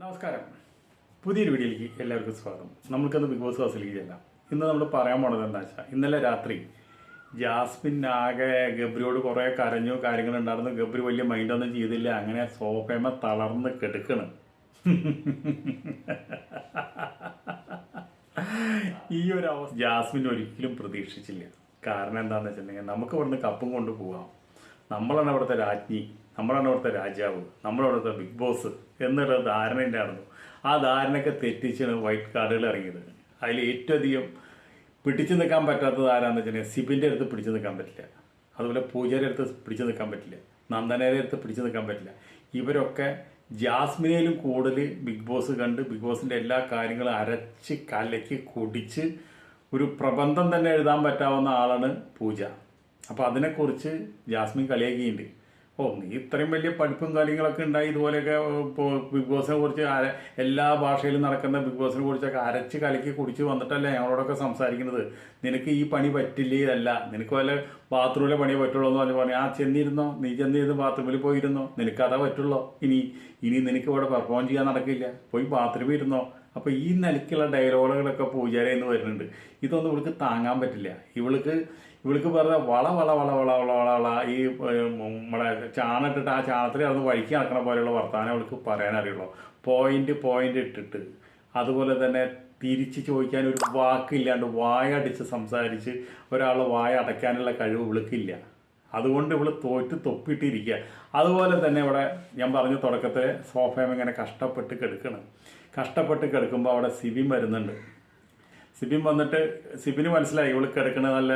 നമസ്കാരം. പുതിയൊരു വീഡിയോയിലേക്ക് എല്ലാവർക്കും സ്വാഗതം. നമുക്കിന്ന് ബിഗ് ബോസ് ഹൗസിലേക്ക് ചെല്ലാം ഇന്ന് നമ്മൾ പറയാൻ പോണത് എന്താ വെച്ചാൽ ഇന്നലെ രാത്രി ജാസ്മിൻ ആകെ ഗബ്രിയോട് കുറേ കരഞ്ഞു കാര്യങ്ങൾ ഉണ്ടായിരുന്നു ഗബ്രി വലിയ മൈൻഡൊന്നും ചെയ്തില്ല. അങ്ങനെ സോഫേമ തളർന്ന് കെടുക്കണ്. ഈ ഒരു അവസ്ഥ ജാസ്മിൻ ഒരിക്കലും പ്രതീക്ഷിച്ചില്ല. കാരണം എന്താണെന്ന് വെച്ചിട്ടുണ്ടെങ്കിൽ നമുക്ക് ഇവിടുന്ന് കപ്പും കൊണ്ട് പോകാം നമ്മളാണ് അവിടുത്തെ രാജ്ഞി നമ്മളാണ് അവിടുത്തെ രാജാവ് നമ്മളവിടുത്തെ ബിഗ് ബോസ് എന്നുള്ള ധാരണ ഉണ്ടായിരുന്നു ആ ധാരണയൊക്കെ തെറ്റിച്ചാണ് വൈറ്റ് കാർഡുകൾ ഇറങ്ങിയത്. അതിൽ ഏറ്റവും അധികം പിടിച്ചു നിൽക്കാൻ പറ്റാത്തത് ആരാന്ന് വെച്ചിട്ടുണ്ടെങ്കിൽ സിബിന്റെ അടുത്ത് പിടിച്ചു നിൽക്കാൻ പറ്റില്ല. അതുപോലെ പൂജയുടെ അടുത്ത് പിടിച്ചു നിൽക്കാൻ പറ്റില്ല. നന്ദനയുടെ അടുത്ത് പിടിച്ചു നിൽക്കാൻ പറ്റില്ല. ഇവരൊക്കെ ജാസ്മിനയിലും കൂടുതൽ ബിഗ് ബോസ് കണ്ട് ബിഗ് ബോസിന്റെ എല്ലാ കാര്യങ്ങളും അരച്ച് കലക്കി കുടിച്ച് ഒരു പ്രബന്ധം തന്നെ എഴുതാൻ പറ്റാവുന്ന ആളാണ് പൂജ. അപ്പോൾ അതിനെക്കുറിച്ച് ജാസ്മിൻ കളിയാക്കിയിട്ടുണ്ട്. ഓ നീ ഇത്രയും വലിയ പഠിപ്പും കാര്യങ്ങളൊക്കെ ഉണ്ടായി ഇതുപോലെയൊക്കെ ഇപ്പോൾ ബിഗ് ബോസിനെ കുറിച്ച് എല്ലാ ഭാഷയിലും നടക്കുന്ന ബിഗ് ബോസിനെ കുറിച്ചൊക്കെ അരച്ച് കലക്കി കുടിച്ച് വന്നിട്ടല്ലേ ഞങ്ങളോടൊക്കെ സംസാരിക്കുന്നത്? നിനക്ക് ഈ പണി പറ്റില്ലേ? അല്ല നിനക്ക് വല്ല ബാത്റൂമിലെ പണി പറ്റുള്ളൂ എന്ന് പറഞ്ഞ് പറഞ്ഞു. ആ ചെന്നിരുന്നോ? നീ ചെന്നിരുന്ന് ബാത്റൂമിൽ പോയിരുന്നോ? നിനക്ക് അതാ പറ്റുള്ളൂ. ഇനി ഇനി നിനക്ക് ഇവിടെ പെർഫോം ചെയ്യാൻ നടക്കില്ല. പോയി ബാത്റൂമിൽ ഇരുന്നോ? അപ്പോൾ ഈ നിലയ്ക്കുള്ള ഡയലോഗുകളൊക്കെ പൂജാരയിൽ നിന്ന് വരുന്നുണ്ട്. ഇതൊന്നും ഇവൾക്ക് താങ്ങാൻ പറ്റില്ല. ഇവൾക്ക് ഇവൾക്ക് വെറുതെ വള വള വള വള വള വള വള ഈ നമ്മളെ ചാണിട്ടിട്ട് ആ ചാണത്തിൽ അതൊന്ന് വഴിക്ക് നടക്കണ പോലെയുള്ള വർത്തമാനം അവൾക്ക് പറയാൻ അറിയുള്ളൂ. പോയിന്റ് പോയിന്റ് ഇട്ടിട്ട്. അതുപോലെ തന്നെ തിരിച്ച് ചോദിക്കാൻ ഒരു വാക്കില്ലാണ്ട് വായ അടിച്ച് സംസാരിച്ച് ഒരാൾ വായ അടയ്ക്കാനുള്ള കഴിവ് ഇവൾക്കില്ല. അതുകൊണ്ട് ഇവൾ തോറ്റ് തൊപ്പിട്ടിരിക്കുക അതുപോലെ തന്നെ ഇവിടെ ഞാൻ പറഞ്ഞ തുടക്കത്തിൽ സോഫയം ഇങ്ങനെ കഷ്ടപ്പെട്ട് കിടക്കണം. കഷ്ടപ്പെട്ട് കിടക്കുമ്പോൾ അവിടെ സിബിൻ വരുന്നുണ്ട്. സിബിൻ വന്നിട്ട് സിബിന് മനസ്സിലായി ഇവൾ കിടക്കണ നല്ല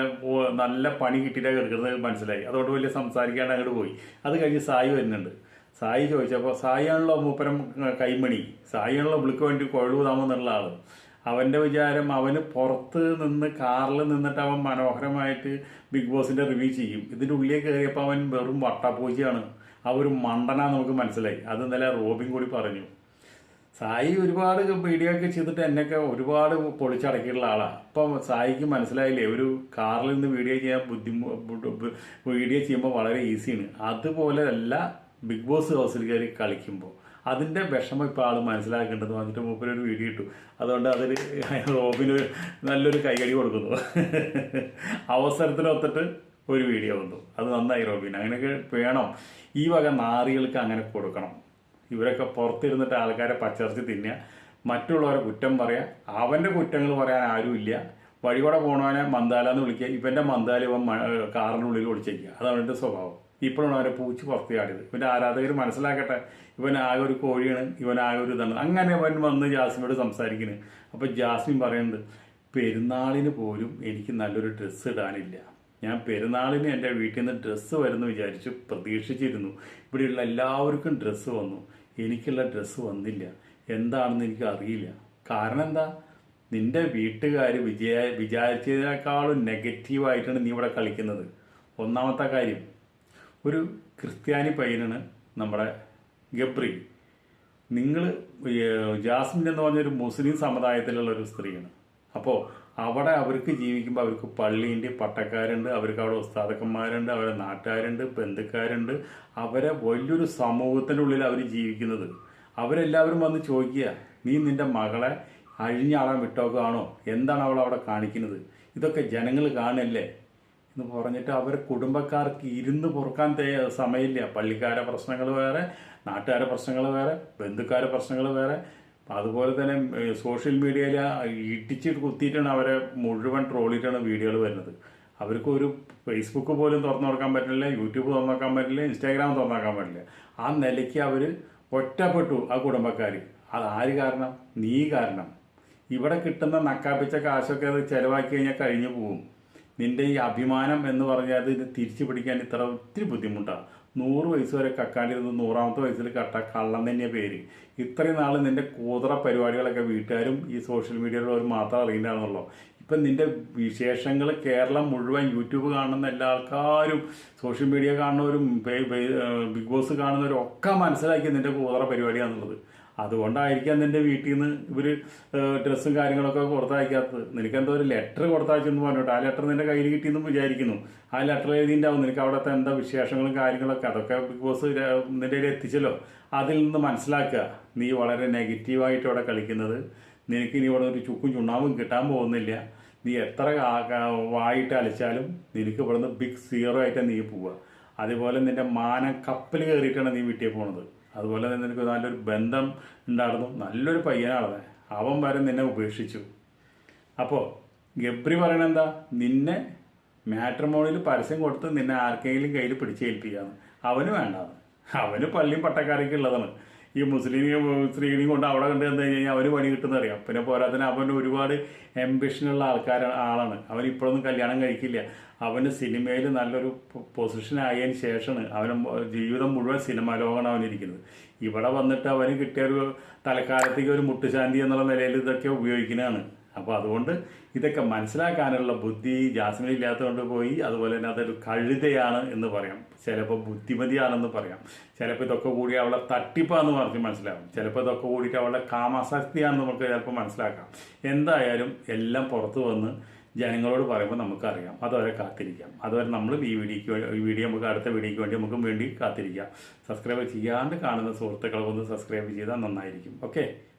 നല്ല പണി കിട്ടിയിട്ടാണ് കിടക്കുന്നത് മനസ്സിലായി. അതോട് വലിയ സംസാരിക്കാണ്ട് അങ്ങോട്ട് പോയി. അത് കഴിഞ്ഞ് സായി വരുന്നുണ്ട്. സായി ചോദിച്ചപ്പോൾ സായിയാണല്ലോ മൂപ്പരം കൈമണി. സായിയാണല്ലോ വിളിക്ക് വേണ്ടി കൊഴുതാമെന്നുള്ള ആൾ. അവന്റെ വിചാരം അവന് പുറത്ത് നിന്ന് കാറിൽ നിന്നിട്ട് അവൻ മനോഹരമായിട്ട് ബിഗ് ബോസിന്റെ റിവ്യൂ ചെയ്യും. ഇതിന്റെ ഉള്ളിലേക്ക് കയറിയപ്പോൾ അവൻ വെറും വട്ടപ്പൂച്ചയാണ് ആ ഒരു മണ്ടനാ നമുക്ക് മനസ്സിലായി. അത് ഇന്നലെ റോബിൻ കൂടി പറഞ്ഞു. സായി ഒരുപാട് വീഡിയോ ഒക്കെ ചെയ്തിട്ട് എന്നൊക്കെ ഒരുപാട് പൊളിച്ചടക്കിയിട്ടുള്ള ആളാണ് അപ്പം സായിക്ക് മനസ്സിലായില്ലേ ഒരു കാറിൽ നിന്ന് വീഡിയോ ചെയ്യാൻ ബുദ്ധിമുട്ട് വീഡിയോ ചെയ്യുമ്പോൾ വളരെ ഈസിയാണ്. അതുപോലെ അല്ല ബിഗ് ബോസ് ഹൗസിൽ കയറി കളിക്കുമ്പോൾ അതിന്റെ വിഷമം ഇപ്പോൾ ആൾ മനസ്സിലാക്കേണ്ടത് വന്നിട്ട് മൂപ്പരൊരു വീഡിയോ ഇട്ടു. അതുകൊണ്ട് അതിൽ റോബിന് നല്ലൊരു കൈയടി കൊടുക്കുന്നു. അവസരത്തിനൊത്തിട്ട് ഒരു വീഡിയോ വന്നു. അത് നന്നായി റോബിൻ അങ്ങനെയൊക്കെ വേണം. ഈ വക നാറികൾക്ക് അങ്ങനെ കൊടുക്കണം. ഇവരൊക്കെ പുറത്തിരുന്നിട്ട് ആൾക്കാരെ പച്ചറിച്ച് തിന്നുക. മറ്റുള്ളവരെ കുറ്റം പറയാ. അവന്റെ കുറ്റങ്ങൾ പറയാൻ ആരുമില്ല വഴികൂടെ പോണവനെ മന്ദാല എന്ന് വിളിക്കുക. ഇവന്റെ മന്ദാല ഇവൻ കാറിനുള്ളിൽ ഒളിച്ചേക്കുക അതാണ് എന്റെ സ്വഭാവം. ഇപ്പോഴാണ് അവരെ പൂച്ച് പുറത്ത് ചാടിയത് ഇവന്റെ ആരാധകർ മനസ്സിലാക്കട്ടെ. ഇവൻ ആകെ ഒരു കോഴിയാണ്. ഇവൻ ആകെ ഒരു ഇതാണ്. അങ്ങനെ അവൻ വന്ന് ജാസ്മിനോട് സംസാരിക്കുന്നു. അപ്പോൾ ജാസ്മിൻ പറയുന്നുണ്ട് പെരുന്നാളിന് പോലും എനിക്ക് നല്ലൊരു ഡ്രസ്സ് ഇടാനില്ല. ഞാൻ പെരുന്നാളിന് എന്റെ വീട്ടിൽ നിന്ന് ഡ്രസ്സ് വരുന്നു വിചാരിച്ചു പ്രതീക്ഷിച്ചിരുന്നു. ഇവിടെയുള്ള എല്ലാവർക്കും ഡ്രസ്സ് വന്നു. എനിക്കുള്ള ഡ്രസ്സ് വന്നില്ല. എന്താണെന്ന് എനിക്ക് അറിയില്ല. കാരണം എന്താ? നിന്റെ വീട്ടുകാർ വിജയ വിചാരിച്ചതിനേക്കാളും നെഗറ്റീവായിട്ടാണ് നീ ഇവിടെ കളിക്കുന്നത്. ഒന്നാമത്തെ കാര്യം ഒരു ക്രിസ്ത്യാനി പയ്യനാണ് നമ്മുടെ ഗബ്രി. നിങ്ങൾ ജാസ്മിൻ എന്ന് പറഞ്ഞൊരു മുസ്ലിം സമുദായത്തിലുള്ള ഒരു സ്ത്രീയാണ്. അപ്പോൾ അവിടെ അവർക്ക് ജീവിക്കുമ്പോൾ അവർക്ക് പള്ളിയുണ്ട് പട്ടക്കാരുണ്ട് അവർക്ക് അവിടെ ഉസ്താദക്കന്മാരുണ്ട് അവരെ നാട്ടുകാരുണ്ട് ബന്ധുക്കാരുണ്ട്. അവരെ വലിയൊരു സമൂഹത്തിന്റെ ഉള്ളിൽ അവർ ജീവിക്കുന്നത്. അവരെല്ലാവരും വന്ന് ചോദിക്കുക നീ നിന്റെ മകളെ അഴിഞ്ഞാടാൻ വിട്ടോക്കാണോ എന്താണ് അവൾ അവിടെ കാണിക്കുന്നത്? ഇതൊക്കെ ജനങ്ങൾ കാണല്ലേ? എന്ന് പറഞ്ഞിട്ട് അവരെ കുടുംബക്കാർക്ക് ഇരുന്ന് പൊറുക്കാൻ സമയമില്ല. പള്ളിക്കാരെ പ്രശ്നങ്ങൾ വേറെ നാട്ടുകാരെ പ്രശ്നങ്ങൾ വേറെ ബന്ധുക്കാരെ പ്രശ്നങ്ങൾ വേറെ. അതുപോലെ തന്നെ സോഷ്യൽ മീഡിയയിൽ ഇടിച്ച് കുത്തിയിട്ടാണ് അവരെ മുഴുവൻ ട്രോളിയിട്ടാണ് വീഡിയോകൾ വരുന്നത്. അവർക്ക് ഒരു ഫേസ്ബുക്ക് പോലും തുറന്നു നോക്കാൻ പറ്റില്ല യൂട്യൂബ് തുറന്നു നോക്കാൻ പറ്റില്ല ഇൻസ്റ്റാഗ്രാം തുറന്നു നോക്കാൻ പറ്റില്ല. ആ നിലയ്ക്ക് അവർ ഒറ്റപ്പെട്ടു ആ കുടുംബക്കാർ അത് ആര് കാരണം? നീ കാരണം. ഇവിടെ കിട്ടുന്ന നക്കാപ്പിച്ച കാശൊക്കെ അത് ചിലവാക്കി കഴിഞ്ഞാൽ കഴിഞ്ഞു പോകും നിന്റെ ഈ അഭിമാനം എന്ന് പറഞ്ഞാൽ അത് തിരിച്ചു പിടിക്കാൻ ഇത്ര ഒത്തിരി ബുദ്ധിമുട്ടാണ് നൂറ് വയസ്സ് വരെ കക്കാണ്ടിരുന്ന് നൂറാമത്തെ വയസ്സിൽ കട്ട കള്ളം തന്നെ പേര്. ഇത്രയും നാൾ നിന്റെ കൂതറ പരിപാടികളൊക്കെ വീട്ടുകാരും ഈ സോഷ്യൽ മീഡിയയിലുള്ളവർ മാത്രം അറിയുന്നതാണല്ലോ ഇപ്പം നിന്റെ വിശേഷങ്ങൾ കേരളം മുഴുവൻ യൂട്യൂബ് കാണുന്ന എല്ലാ ആൾക്കാരും സോഷ്യൽ മീഡിയ കാണുന്നവരും ബിഗ് ബോസ് കാണുന്നവരും ഒക്കെ മനസ്സിലാക്കി നിന്റെ കൂതറ പരിപാടിയാണെന്നുള്ളത് അതുകൊണ്ടായിരിക്കാം നിന്റെ വീട്ടിൽ നിന്ന് ഇവർ ഡ്രസ്സും കാര്യങ്ങളൊക്കെ കൊടുത്തയക്കാത്തത്. നിനക്ക് എന്തോ ഒരു ലെറ്റർ കൊടുത്തയച്ചെന്ന് പറഞ്ഞിട്ട് ആ ലെറ്റർ നിന്റെ കയ്യിൽ കിട്ടിയെന്ന് വിചാരിക്കുന്നു. ആ ലെറ്റർ എഴുതിയിട്ടുണ്ടാവും. നിനക്ക് അവിടുത്തെ എന്താ വിശേഷങ്ങളും കാര്യങ്ങളൊക്കെ അതൊക്കെ ബിഗ് ബോസ് നിന്റെ കയ്യിൽ എത്തിച്ചല്ലോ. അതിൽ നിന്ന് മനസ്സിലാക്കുക നീ വളരെ നെഗറ്റീവായിട്ട് ഇവിടെ കളിക്കുന്നത്. നിനക്ക് ഇനി ഇവിടെ ഒരു ചുക്കും ചുണ്ണാവും കിട്ടാൻ പോകുന്നില്ല. നീ എത്ര വായിട്ട് അലച്ചാലും നിനക്ക് ഇവിടുന്ന് ബിഗ് സീറോ ആയിട്ട് നീ പോവുക. അതുപോലെ നിന്റെ മാന കപ്പൽ കയറിയിട്ടാണ് നീ വീട്ടിൽ പോണത്. അതുപോലെ തന്നെ നിനക്ക് നല്ലൊരു ബന്ധം ഉണ്ടായിരുന്നു. നല്ലൊരു പയ്യനാണത് അവൻ വരെ നിന്നെ ഉപേക്ഷിച്ചു. അപ്പോൾ ഗബ്രി പറയണ എന്താ? നിന്നെ മാട്രിമോണിയിൽ പരസ്യം കൊടുത്ത് നിന്നെ ആർക്കെങ്കിലും കയ്യിൽ പിടിച്ചേൽപ്പിക്കാന്ന്. അവന് വേണ്ടാന്ന്. അവന് പള്ളിയും പട്ടക്കാരൊക്കെ ഉള്ളതാണ്. ഈ മുസ്ലിം സ്ത്രീകളെയും കൊണ്ട് അവിടെ കണ്ട് എന്താ കഴിഞ്ഞാൽ അവർ പണി കിട്ടുന്ന അറിയാം. പിന്നെ പോരാത്തതിന് അവൻ ഒരുപാട് എംബിഷനുള്ള ആൾക്കാരാണ് ആളാണ്. അവൻ ഇപ്പോഴൊന്നും കല്യാണം കഴിക്കില്ല. അവന് സിനിമയിൽ നല്ലൊരു പൊസിഷൻ ആയതിനു ശേഷമാണ് അവന് ജീവിതം മുഴുവൻ സിനിമ ലോകമാണ് അവനിരിക്കുന്നത് ഇവിടെ വന്നിട്ട് അവന് കിട്ടിയ ഒരു തലക്കാലത്തേക്ക് ഒരു മുട്ടുശാന്തി എന്നുള്ള നിലയിൽ ഇതൊക്കെ ഉപയോഗിക്കുന്നതാണ്. അപ്പോൾ അതുകൊണ്ട് ഇതൊക്കെ മനസ്സിലാക്കാനുള്ള ബുദ്ധി ജാസ്മിൻ ഇല്ലാത്തതുകൊണ്ട് പോയി അതുപോലെ തന്നെ അതൊരു കഴുതയാണ് എന്ന് പറയാം. ചിലപ്പോൾ ബുദ്ധിമതിയാണെന്ന് പറയാം. ചിലപ്പോൾ ഇതൊക്കെ കൂടി അവളെ തട്ടിപ്പാന്ന് പറഞ്ഞ് മനസ്സിലാവും. ചിലപ്പോൾ ഇതൊക്കെ കൂടിയിട്ട് അവളുടെ കാമാസക്തിയാണെന്ന് നമുക്ക് ചിലപ്പോൾ മനസ്സിലാക്കാം. എന്തായാലും എല്ലാം പുറത്തു വന്ന് ജനങ്ങളോട് പറയുമ്പോൾ നമുക്കറിയാം. അതുവരെ കാത്തിരിക്കാം. അതുവരെ നമ്മൾ ഈ വീഡിയോക്ക് ഈ വീഡിയോ നമുക്ക് അടുത്ത വീഡിയോക്ക് വേണ്ടി നമുക്ക് വേണ്ടി കാത്തിരിക്കാം. സബ്സ്ക്രൈബ് ചെയ്യാണ്ട് കാണുന്ന സുഹൃത്തുക്കളെ സബ്സ്ക്രൈബ് ചെയ്താൽ നന്നായിരിക്കും. ഓക്കെ